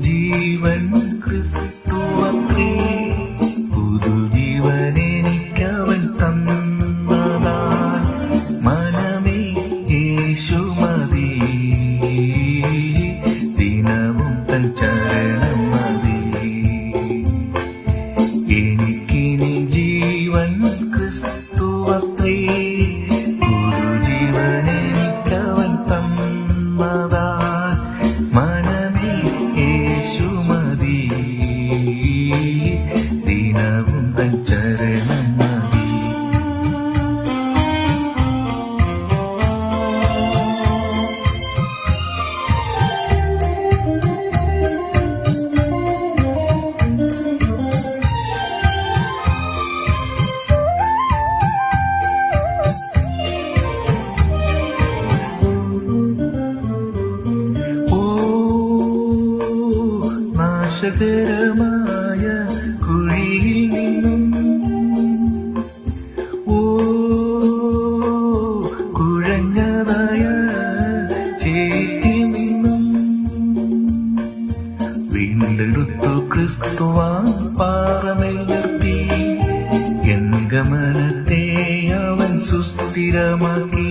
ജീവൻ ക്രിസ്തുവത്രേ പുതുജീവൻ എനിക്കവൻ തന്നതാൻ മനമേ യേശുമതി. ദിനവും തൻ ചരണം നാശകരമായ കുഴിയിൽ നിന്നും. ഓ കുഴഞ്ഞതായ ചേറ്റിൽ നിന്നും. വീണ്ടെടുത്തു ക്രിസ്തുവാ പാറമെല്ലർത്തി എൻ ഗമനത്തെ അവൻ സുസ്ഥിരമാക്കി.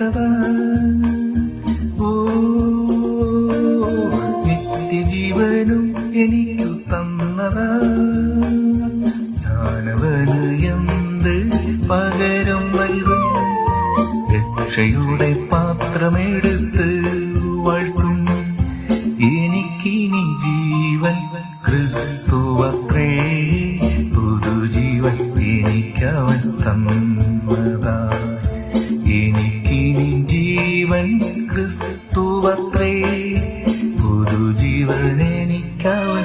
തീർത്തതാ ഓ നിത്യജീവനും എനിക്കു തന്നതാ. ഞാനവന് എന്ത് പകരം നൽകും. രക്ഷയുടെ പാത്രമെടുത്ത് വാഴ്ത്തും. എനിക്കിനി ജീവൻ ക്രിസ്തുവത്രേ പുതുജീവൻ എനിക്കവൻ തന്നതാ. ജീവൻ ക്രിസ്തുവത്രേ പുതുജീവൻ എനിക്കവൻ